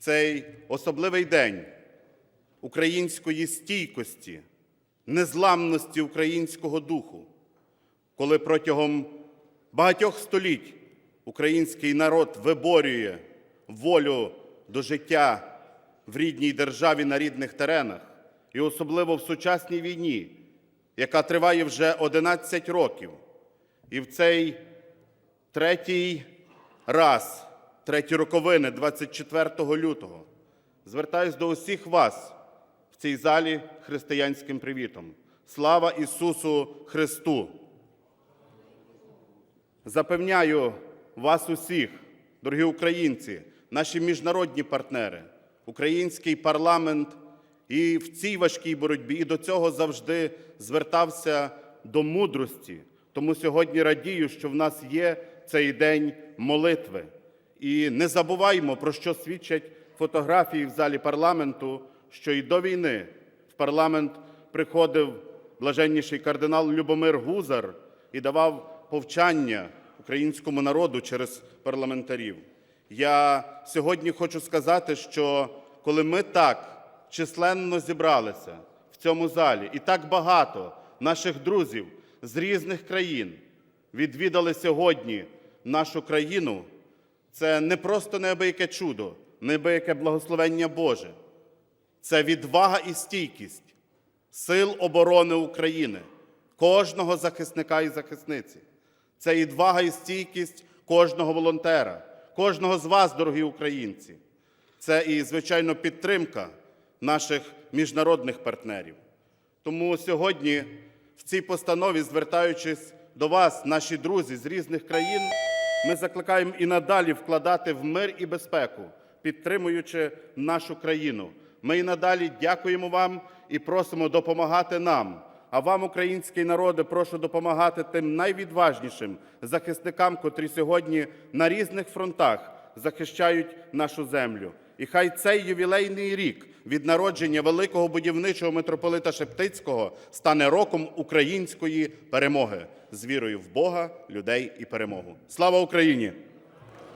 цей особливий день української стійкості, незламності українського духу, коли протягом багатьох століть український народ виборює волю до життя в рідній державі на рідних теренах, і особливо в сучасній війні, яка триває вже 11 років. І в цей третій раз, треті роковини 24 лютого, звертаюсь до усіх вас в цій залі християнським привітом. Слава Ісусу Христу! Запевняю вас усіх, дорогі українці, наші міжнародні партнери, український парламент і в цій важкій боротьбі, і до цього завжди звертався до мудрості. Тому сьогодні радію, що в нас є цей день молитви. І не забуваймо, про що свідчать фотографії в залі парламенту, що і до війни в парламент приходив блаженніший кардинал Любомир Гузар і давав повчання українському народу через парламентарів. Я сьогодні хочу сказати, що коли ми так численно зібралися в цьому залі, і так багато наших друзів з різних країн відвідали сьогодні нашу країну, це не просто неабияке чудо, неабияке благословення Боже. Це відвага і стійкість Сил оборони України, кожного захисника і захисниці. Це відвага і стійкість кожного волонтера, кожного з вас, дорогі українці. Це і, звичайно, підтримка наших міжнародних партнерів. Тому сьогодні в цій постанові, звертаючись до вас, наші друзі з різних країн, ми закликаємо і надалі вкладати в мир і безпеку, підтримуючи нашу країну. Ми і надалі дякуємо вам і просимо допомагати нам. А вам, український народи, прошу допомагати тим найвідважнішим захисникам, котрі сьогодні на різних фронтах захищають нашу землю. І хай цей ювілейний рік від народження великого будівничого митрополита Шептицького стане роком української перемоги з вірою в Бога, людей і перемогу. Слава Україні!